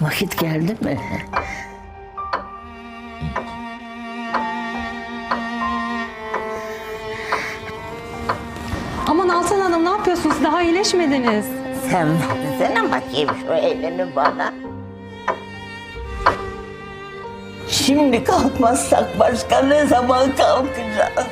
Vakit geldi mi? Aman Altan Hanım ne yapıyorsunuz? Daha iyileşmediniz. Sen versene bakayım şu elini bana. Şimdi kalkmazsak başka ne zaman kalkacağız?